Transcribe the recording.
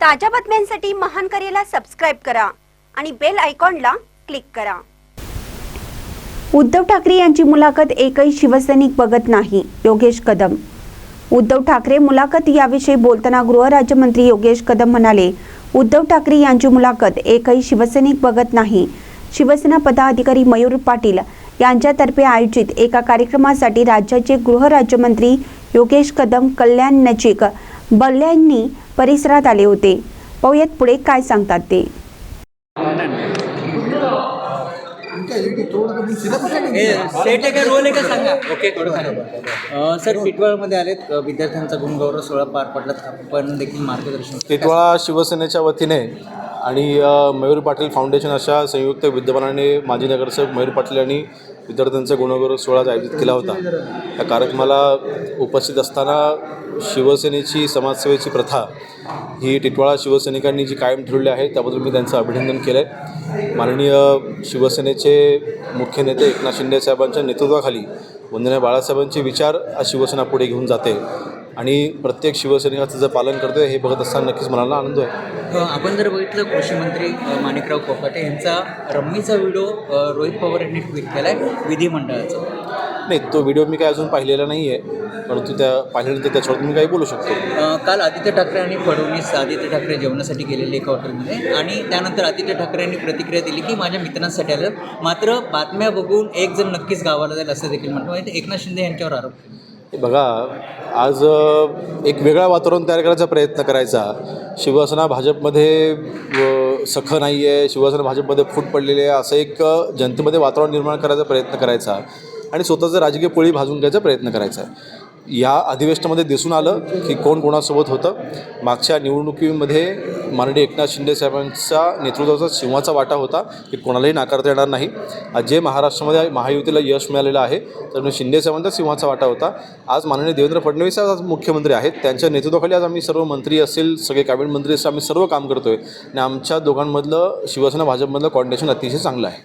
ताज्या बातम्यांसाठी महान करेला सबस्क्राईब करा आणि बेल आयकॉनला क्लिक करा. उद्धव ठाकरे यांची मुलाखत एकही शिवसैनिक बघत नाही योगेश कदम. उद्धव ठाकरे मुलाखत याविषयी बोलताना गृहराज्यमंत्री योगेश कदम म्हणाले उद्धव ठाकरे यांची मुलाखत एकही शिवसैनिक बघत नाही. शिवसेना पदाधिकारी मयूर पाटील यांच्यातर्फे आयोजित एका कार्यक्रमासाठी राज्याचे गृहराज्यमंत्री योगेश कदम कल्याण नजीक बल्ल्यांनी परिसरात आले होते. पाहुयात पुढे काय सांगतात ते. ओके सर टिटवाळमध्ये आलेत. विद्यार्थ्यांचा गुणगौरव सोहळा पार पडला. आपण देखील मार्गदर्शन टिटवाळा शिवसेनेच्या वतीने आणि मयूर पाटील फाउंडेशन अशा संयुक्त विद्यमानाने माजी नगरसेवक मयूर पाटील यांनी विद्यार्थ्यांचा गुणगौरव सोहळा आयोजित केला होता. या कार्यक्रमाला उपस्थित असताना शिवसेनेची समाजसेवेची प्रथा ही टिटवाळा शिवसैनिकांनी जी कायम ठेवली आहे त्याबद्दल मी त्यांचं अभिनंदन केलं आहे माननीय शिवसेनेचे मुख्य नेते एकनाथ शिंदे साहेबांच्या नेतृत्वाखाली वंदना बाळासाहेबांचे विचार आज शिवसेना पुढे घेऊन जाते. आणि प्रत्येक शिवसैनिकाचं जर पालन करतोय हे बघत असताना नक्कीच मनाला आनंद आहे आपण जर बघितलं कृषी मंत्री माणिकराव कोकाटे यांचा रम्मीचा व्हिडिओ रोहित पवार यांनी ट्विट केला आहे विधिमंडळाचा. नाही तो व्हिडिओ मी काय अजून पाहिलेला नाही आहे परंतु त्या पाहिल्यानंतर त्याच्यावर मी काही बोलू शकतो. काल आदित्य ठाकरे आणि फडणवीस आदित्य ठाकरे जेवणासाठी गेलेले एका हॉटेलमध्ये आणि त्यानंतर आदित्य ठाकरे यांनी प्रतिक्रिया दिली की माझ्या मित्रांसाठी आलं. मात्र बातम्या बघून एक जण नक्कीच गावाला जाईल असं देखील म्हणतो एकनाथ शिंदे यांच्यावर आरोप. केला. बघा आज एक वेगळा वातावरण तयार करायचा प्रयत्न करायचा. शिवसेना भाजपमध्ये सखं सख नाही आहे शिवसेना भाजपमध्ये फूट पडलेली आहे असं एक जनतेमध्ये वातावरण निर्माण करायचा प्रयत्न करायचा. आणि स्वतःचं राजकीय पोळी भाजून घ्यायचा प्रयत्न करायचा आहे. या अधिवेशनामध्ये दिसून आलं की कोण कोणासोबत होतं. मागच्या निवडणुकीमध्ये माननीय एकनाथ शिंदे साहेबांचा नेतृत्वाचा सिंहाचा वाटा होता की कोणालाही नाकारता येणार नाही. आज जे महाराष्ट्रामध्ये महायुतीला यश मिळालेलं आहे तर म्हणजे शिंदे साहेबांचा सिंहाचा वाटा होता. आज माननीय देवेंद्र फडणवीस आज मुख्यमंत्री आहेत. त्यांच्या नेतृत्वाखाली आज आम्ही सर्व मंत्री असेल सगळे कॅबिनेट मंत्री असेल आम्ही सर्व काम करतोय. आणि आमच्या दोघांमधलं शिवसेना भाजपमधलं कॉर्डिनेशन अतिशय चांगलं आहे.